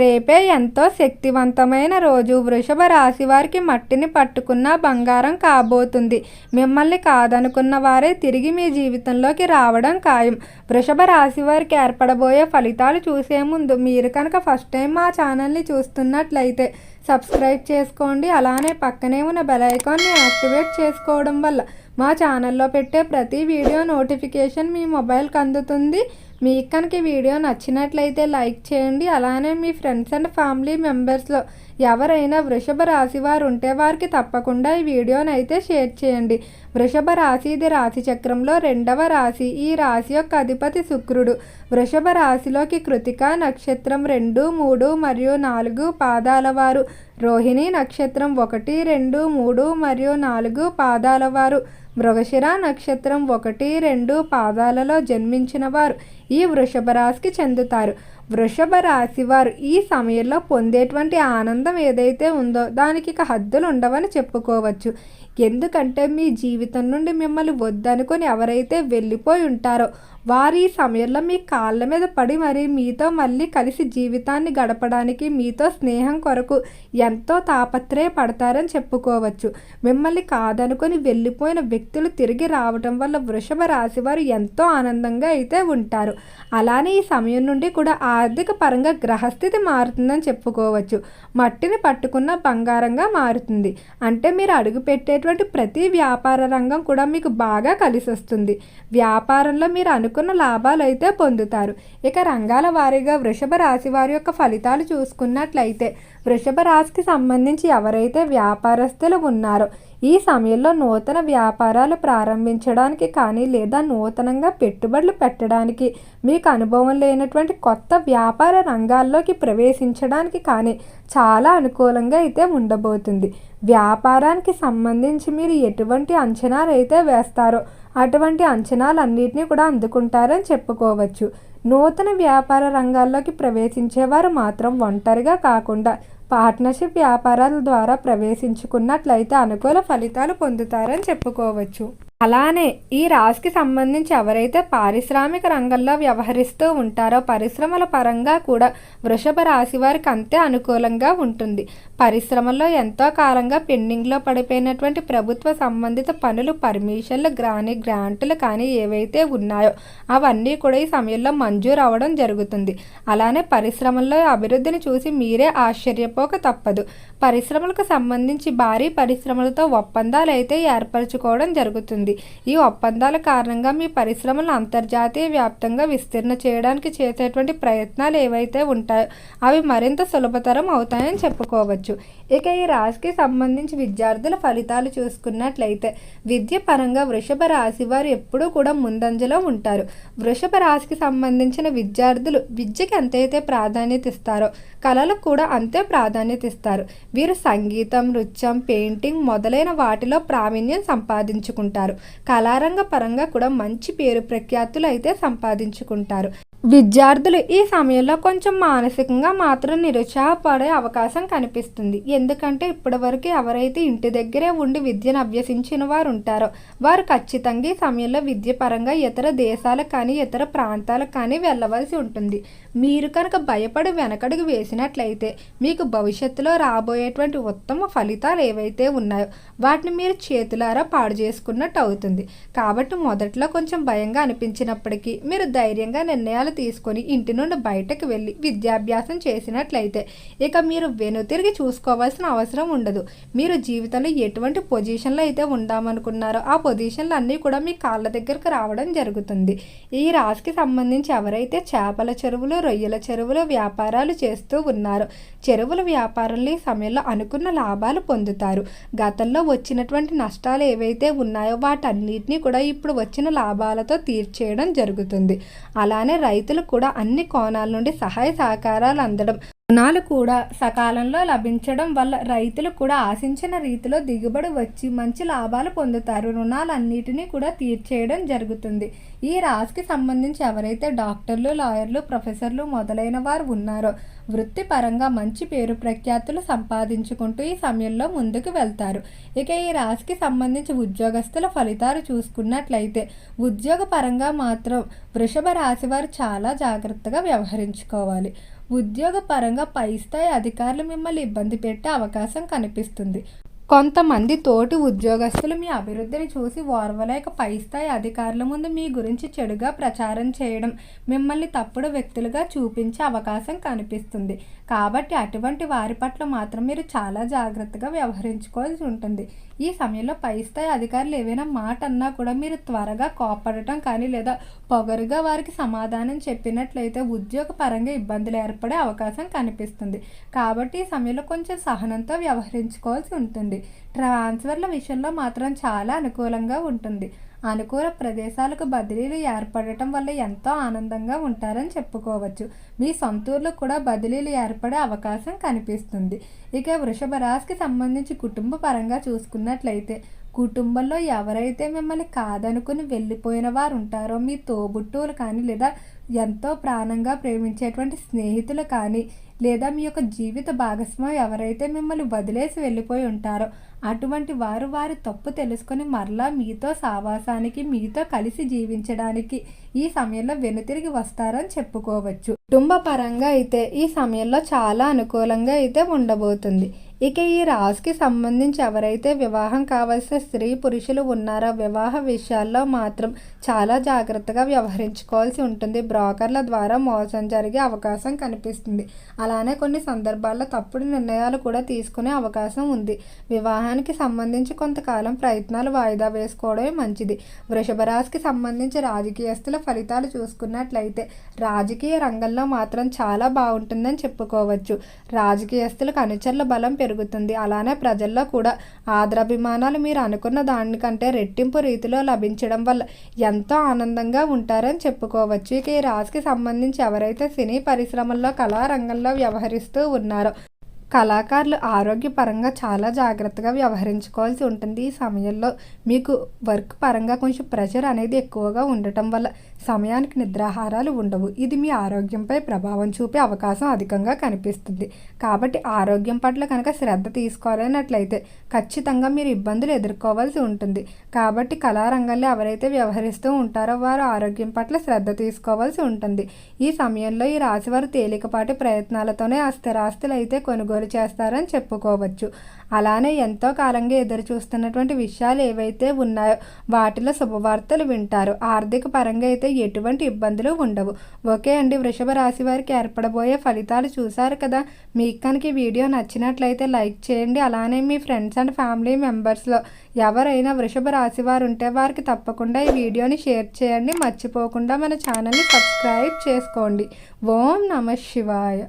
రేపే ఎంతో శక్తివంతమైన రోజు. వృషభ రాశి వారికి మట్టిని పట్టుకున్న బంగారం కాబోతుంది. మిమ్మల్ని కాదనుకున్న వారే తిరిగి మీ జీవితంలోకి రావడం ఖాయం. వృషభ రాశి వారికి ఏర్పడబోయే ఫలితాలు చూసే ముందు మీరు కనుక ఫస్ట్ టైం మా ఛానల్ని చూస్తున్నట్లయితే సబ్స్క్రైబ్ చేసుకోండి. అలానే పక్కనే ఉన్న బెల్ ఐకాన్ని యాక్టివేట్ చేసుకోవడం వల్ల మా ఛానల్లో పెట్టే ప్రతి వీడియో నోటిఫికేషన్ మీ మొబైల్కి అందుతుంది. మీకు కనుక వీడియో నచ్చినట్లయితే లైక్ చేయండి. అలానే మీ ఫ్రెండ్స్ అండ్ ఫ్యామిలీ మెంబర్స్లో ఎవరైనా వృషభ రాశి వారు ఉంటే వారికి తప్పకుండా ఈ వీడియోని అయితే షేర్ చేయండి. వృషభ రాశి ఇది రాశి చక్రంలో రెండవ రాశి. ఈ రాశి యొక్క అధిపతి శుక్రుడు. వృషభ రాశిలోకి కృతిక నక్షత్రం రెండు మూడు మరియు నాలుగు పాదాల వారు. రోహిణి నక్షత్రం ఒకటి రెండు మూడు మరియు నాలుగు పాదాల వారు. మృగశిర నక్షత్రం ఒకటి రెండు పాదాలలో జన్మించిన వారు ఈ వృషభ రాశికి చెందుతారు. వృషభ రాశి వారు ఈ సమయంలో పొందేటువంటి ఆనందం ఏదైతే ఉందో దానికి ఇక హద్దులు ఉండవని చెప్పుకోవచ్చు. ఎందుకంటే మీ జీవితం నుండి మిమ్మల్ని వద్దనుకొని ఎవరైతే వెళ్ళిపోయి ఉంటారో వారు ఈ సమయంలో మీ కాళ్ళ మీద పడి మరి మీతో మళ్ళీ కలిసి జీవితాన్ని గడపడానికి మీతో స్నేహం కొరకు ఎంతో తాపత్రయపడతారని చెప్పుకోవచ్చు. మిమ్మల్ని కాదనుకొని వెళ్ళిపోయిన వ్యక్తులు తిరిగి రావటం వల్ల వృషభ రాశి వారు ఎంతో ఆనందంగా అయితే ఉంటారు. అలానే ఈ సమయం నుండి కూడా ఆర్థిక పరంగా గ్రహస్థితి మారుతుందని చెప్పుకోవచ్చు. మట్టిని పట్టుకున్న బంగారంగా మారుతుంది. అంటే మీరు అడుగు పెట్టేటువంటి ప్రతి వ్యాపార రంగం కూడా మీకు బాగా కలిసి వస్తుంది వ్యాపారంలో మీరు అనుకున్న లాభాలు అయితే పొందుతారు. ఇక రంగాల వారీగా వృషభ రాశి వారి యొక్క ఫలితాలు చూసుకున్నట్లయితే వృషభ రాశికి సంబంధించి ఎవరైతే వ్యాపారస్తులు ఉన్నారో ఈ సమయంలో నూతన వ్యాపారాలు ప్రారంభించడానికి కానీ లేదా నూతనంగా పెట్టుబడులు పెట్టడానికి మీకు అనుభవం లేనటువంటి కొత్త వ్యాపార రంగాల్లోకి ప్రవేశించడానికి కానీ చాలా అనుకూలంగా అయితే ఉండబోతుంది. వ్యాపారానికి సంబంధించి మీరు ఎటువంటి అంచనాలు అయితే వేస్తారో అటువంటి అంచనాలన్నింటినీ కూడా అందుకుంటారని చెప్పుకోవచ్చు. నూతన వ్యాపార రంగాల్లోకి ప్రవేశించేవారు మాత్రం ఒంటరిగా కాకుండా పార్ట్నర్షిప్ వ్యాపారాల ద్వారా ప్రవేశించుకున్నట్లయితే అనుకూల ఫలితాలు పొందుతారని చెప్పుకోవచ్చు. అలానే ఈ రాశికి సంబంధించి ఎవరైతే పారిశ్రామిక రంగంలో వ్యవహరిస్తూ ఉంటారో పరిశ్రమల పరంగా కూడా వృషభ రాశి వారికి అంతే అనుకూలంగా ఉంటుంది. పరిశ్రమల్లో ఎంతో కాలంగా పెండింగ్లో పడిపోయినటువంటి ప్రభుత్వ సంబంధిత పనులు పర్మిషన్లు గ్రాని గ్రాంట్లు కానీ ఏవైతే ఉన్నాయో అవన్నీ కూడా ఈ సమయంలో మంజూరు అవ్వడం జరుగుతుంది. అలానే పరిశ్రమల్లో అభివృద్ధిని చూసి మీరే ఆశ్చర్యపోక తప్పదు. పరిశ్రమలకు సంబంధించి భారీ పరిశ్రమలతో ఒప్పందాలు అయితే ఏర్పరచుకోవడం జరుగుతుంది. ఈ ఒప్పందాల కారణంగా మీ పరిశ్రమలు అంతర్జాతీయ వ్యాప్తంగా విస్తీర్ణ చేయడానికి చేసేటువంటి ప్రయత్నాలు ఏవైతే ఉంటాయో అవి మరింత సులభతరం అవుతాయని చెప్పుకోవచ్చు. ఇక ఈ రాశికి సంబంధించి విద్యార్థుల ఫలితాలు చూసుకున్నట్లయితే విద్య పరంగా వృషభ రాశి వారు ఎప్పుడూ కూడా ముందంజలో ఉంటారు. వృషభ రాశికి సంబంధించిన విద్యార్థులు విద్యకి ఎంతైతే ప్రాధాన్యత ఇస్తారో కళలకు కూడా అంతే ప్రాధాన్యత ఇస్తారు. వీరు సంగీతం నృత్యం పెయింటింగ్ మొదలైన వాటిలో ప్రావీణ్యం సంపాదించుకుంటారు. కళారంగ పరంగా కూడా మంచి పేరు ప్రఖ్యాతులు అయితే సంపాదించుకుంటారు. విద్యార్థులు ఈ సమయంలో కొంచెం మానసికంగా మాత్రం నిరుత్సాహపడే అవకాశం కనిపిస్తుంది. ఎందుకంటే ఇప్పటివరకు ఎవరైతే ఇంటి దగ్గరే ఉండి విద్యను అభ్యసించిన వారు ఉంటారో వారు ఖచ్చితంగా ఈ సమయంలో విద్య పరంగా ఇతర దేశాలకు కానీ ఇతర ప్రాంతాలకు కానీ వెళ్ళవలసి ఉంటుంది. మీరు కనుక భయపడి వెనకడుగు వేసినట్లయితే మీకు భవిష్యత్తులో రాబోయేటువంటి ఉత్తమ ఫలితాలు ఏవైతే ఉన్నాయో వాటిని మీరు చేతులారా పాడు చేసుకున్నట్టు అవుతుంది. కాబట్టి మొదట్లో కొంచెం భయంగా అనిపించినప్పటికీ మీరు ధైర్యంగా నిర్ణయాలు తీసుకొని ఇంటి నుండి బయటకు వెళ్ళి విద్యాభ్యాసం చేసినట్లయితే ఇక మీరు వెనుతిరిగి చూసుకోవాల్సిన అవసరం ఉండదు. మీరు జీవితంలో ఎటువంటి పొజిషన్లో అయితే ఉందామనుకున్నారో ఆ పొజిషన్లు అన్నీ కూడా మీ కాళ్ళ దగ్గరకు రావడం జరుగుతుంది. ఈ రాశికి సంబంధించి ఎవరైతే చేపల చెరువులు రొయ్యల చెరువులు వ్యాపారాలు చేస్తూ ఉన్నారో చెరువుల వ్యాపారంలో ఈ సమయంలో అనుకున్న లాభాలు పొందుతారు. గతంలో వచ్చినటువంటి నష్టాలు ఏవైతే ఉన్నాయో వాటన్నిటినీ కూడా ఇప్పుడు వచ్చిన లాభాలతో తీర్చేయడం జరుగుతుంది. అలానే రైతు రైతులకు కూడా అన్ని కోణాల నుండి సహాయ సహకారాలు అందడం. రుణాలు కూడా సకాలంలో లభించడం వల్ల రైతులు కూడా ఆశించిన రీతిలో దిగుబడి వచ్చి మంచి లాభాలు పొందుతారు. రుణాలన్నిటినీ కూడా తీర్చేయడం జరుగుతుంది. ఈ రాశికి సంబంధించి ఎవరైతే డాక్టర్లు లాయర్లు ప్రొఫెసర్లు మొదలైన వారు ఉన్నారో వృత్తిపరంగా మంచి పేరు ప్రఖ్యాతులు సంపాదించుకుంటూ ఈ సమయంలో ముందుకు వెళ్తారు. ఇక ఈ రాశికి సంబంధించి ఉద్యోగస్తుల ఫలితాలు చూసుకున్నట్లయితే ఉద్యోగపరంగా మాత్రం వృషభ రాశి వారు చాలా జాగ్రత్తగా వ్యవహరించుకోవాలి. ఉద్యోగపరంగా పై స్థాయి అధికారులు మిమ్మల్ని ఇబ్బంది పెట్టే అవకాశం కనిపిస్తుంది. కొంతమంది తోటి ఉద్యోగస్తులు మీ అభివృద్ధిని చూసి ఓర్వలేక పై స్థాయి అధికారుల ముందు మీ గురించి చెడుగా ప్రచారం చేయడం మిమ్మల్ని తప్పుడు వ్యక్తులుగా చూపించే అవకాశం కనిపిస్తుంది. కాబట్టి అటువంటి వారి పట్ల మాత్రం మీరు చాలా జాగ్రత్తగా వ్యవహరించుకోవాల్సి ఉంటుంది. ఈ సమయంలో పై స్థాయి అధికారులు ఏవైనా మాట అన్నా కూడా మీరు త్వరగా కోపడటం కానీ లేదా పొగరుగా వారికి సమాధానం చెప్పినట్లయితే ఉద్యోగ పరంగా ఇబ్బందులు ఏర్పడే అవకాశం కనిపిస్తుంది. కాబట్టి ఈ సమయంలో కొంచెం సహనంతో వ్యవహరించుకోవాల్సి ఉంటుంది. ట్రాన్స్ఫర్ల విషయంలో మాత్రం చాలా అనుకూలంగా ఉంటుంది. అనుకూల ప్రదేశాలకు బదిలీలు ఏర్పడటం వల్ల ఎంతో ఆనందంగా ఉంటారని చెప్పుకోవచ్చు. మీ సొంతూరులో కూడా బదిలీలు ఏర్పడే అవకాశం కనిపిస్తుంది. ఇక వృషభ రాశికి సంబంధించి కుటుంబ పరంగా చూసుకున్నట్లయితే కుటుంబంలో ఎవరైతే మిమ్మల్ని కాదనుకుని వెళ్ళిపోయిన వారు ఉంటారో మీ తోబుట్టువులు కానీ లేదా ఎంతో ప్రాణంగా ప్రేమించేటువంటి స్నేహితులు కానీ లేదా మీ యొక్క జీవిత భాగస్వామి ఎవరైతే మిమ్మల్ని వదిలేసి వెళ్ళిపోయి ఉంటారో అటువంటి వారు వారి తప్పు తెలుసుకొని మరలా మీతో సావాసానికి మీతో కలిసి జీవించడానికి ఈ సమయంలో వెనుతిరిగి వస్తారని చెప్పుకోవచ్చు. కుటుంబ పరంగా అయితే ఈ సమయంలో చాలా అనుకూలంగా అయితే ఉండబోతుంది. ఇక ఈ రాశికి సంబంధించి ఎవరైతే వివాహం కావాల్సిన స్త్రీ పురుషులు ఉన్నారో వివాహ విషయాల్లో మాత్రం చాలా జాగ్రత్తగా వ్యవహరించుకోవాల్సి ఉంటుంది. బ్రోకర్ల ద్వారా మోసం జరిగే అవకాశం కనిపిస్తుంది. అలానే కొన్ని సందర్భాల్లో తప్పుడు నిర్ణయాలు కూడా తీసుకునే అవకాశం ఉంది. వివాహానికి సంబంధించి కొంతకాలం ప్రయత్నాలు వాయిదా వేసుకోవడమే మంచిది. వృషభ రాశికి సంబంధించి రాజకీయస్తుల ఫలితాలు చూసుకున్నట్లయితే రాజకీయ రంగంలో మాత్రం చాలా బాగుంటుందని చెప్పుకోవచ్చు. రాజకీయస్తులకు అనుచరుల బలం పెరుగుతుంది. అలానే ప్రజల్లో కూడా ఆదరాభిమానాలు మీరు అనుకున్న దానికంటే రెట్టింపు రీతిలో లభించడం వల్ల ఎంతో ఆనందంగా ఉంటారని చెప్పుకోవచ్చు. ఇక ఈ రాశికి సంబంధించి ఎవరైతే సినీ పరిశ్రమల్లో కళారంగంలో వ్యవహరిస్తూ ఉన్నారో కళాకారులు ఆరోగ్యపరంగా చాలా జాగ్రత్తగా వ్యవహరించుకోవాల్సి ఉంటుంది. ఈ సమయంలో మీకు వర్క్ పరంగా కొంచెం ప్రెషర్ అనేది ఎక్కువగా ఉండటం వల్ల సమయానికి నిద్రాహారాలు ఉండవు. ఇది మీ ఆరోగ్యంపై ప్రభావం చూపే అవకాశం అధికంగా కనిపిస్తుంది. కాబట్టి ఆరోగ్యం పట్ల కనుక శ్రద్ధ తీసుకోలేనట్లయితే ఖచ్చితంగా మీరు ఇబ్బందులు ఎదుర్కోవాల్సి ఉంటుంది. కాబట్టి కళారంగంలో ఎవరైతే వ్యవహరిస్తూ ఉంటారో వారు ఆరోగ్యం పట్ల శ్రద్ధ తీసుకోవాల్సి ఉంటుంది. ఈ సమయంలో ఈ రాశివారు తేలికపాటి ప్రయత్నాలతోనే ఆ స్థిరాస్తులు అయితే కొనుగోలు చేస్తారని చెప్పుకోవచ్చు. అలానే ఎంతో కాలంగా ఎదురు చూస్తున్నటువంటి విషయాలు ఏవైతే ఉన్నాయో వాటిలో శుభవార్తలు వింటారు. ఆర్థిక పరంగా అయితే ఎటువంటి ఇబ్బందులు ఉండవు. ఓకే అండి వృషభ రాశి వారికి ఏర్పడబోయే ఫలితాలు చూశారు కదా? మీకు కనుక ఈ వీడియో నచ్చినట్లయితే లైక్ చేయండి. అలానే మీ ఫ్రెండ్స్ అండ్ ఫ్యామిలీ మెంబర్స్లో ఎవరైనా వృషభ రాశి వారు ఉంటే వారికి తప్పకుండా ఈ వీడియోని షేర్ చేయండి. మర్చిపోకుండా మన ఛానల్ని సబ్స్క్రైబ్ చేసుకోండి. ఓం నమ శివాయ.